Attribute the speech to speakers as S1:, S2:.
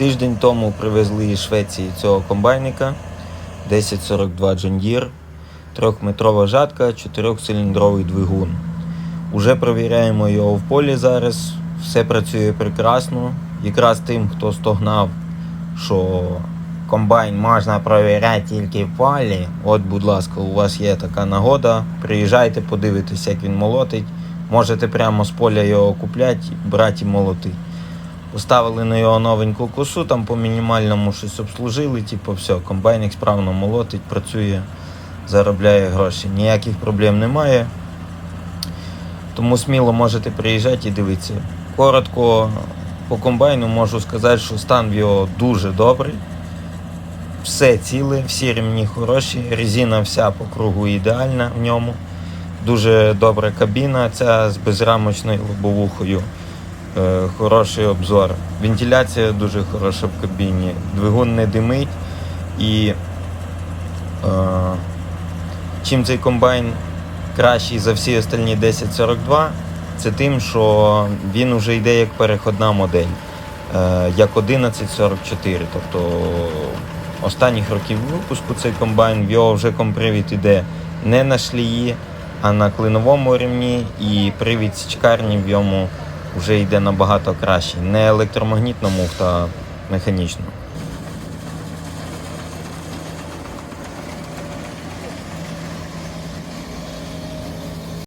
S1: Тиждень тому привезли із Швеції цього комбайника 1042 John Deere, трьохметрова жатка, 4-циліндровий двигун. Уже провіряємо його в полі зараз. Все працює прекрасно. Якраз тим, хто стогнав, що комбайн можна провіряти тільки в полі. От, будь ласка, у вас є така нагода. Приїжджайте, подивитесь, як він молотить. Можете прямо з поля його купляти, брати і молотити. Поставили на його новеньку косу, там по мінімальному щось обслужили, типу, все, комбайник справно молотить, працює, заробляє гроші. Ніяких проблем немає. Тому сміло можете приїжджати і дивитися. Коротко по комбайну можу сказати, що стан в його дуже добрий. Все ціле, всі ремні хороші, резина вся по кругу ідеальна в ньому. Дуже добра кабіна, ця з безрамочною лобовухою. Е, хороший обзор. Вентиляція дуже хороша в кабіні. Двигун не димить. І е, чим цей комбайн кращий за всі остальні 1042, це тим, що він вже йде як переходна модель, е, як 1144. Тобто останніх років випуску цей комбайн, в його вже компривід іде не на шлії, а на клиновому рівні, і привід січкарні в йому вже йде набагато краще. Не електромагнітна муфта, а механічна.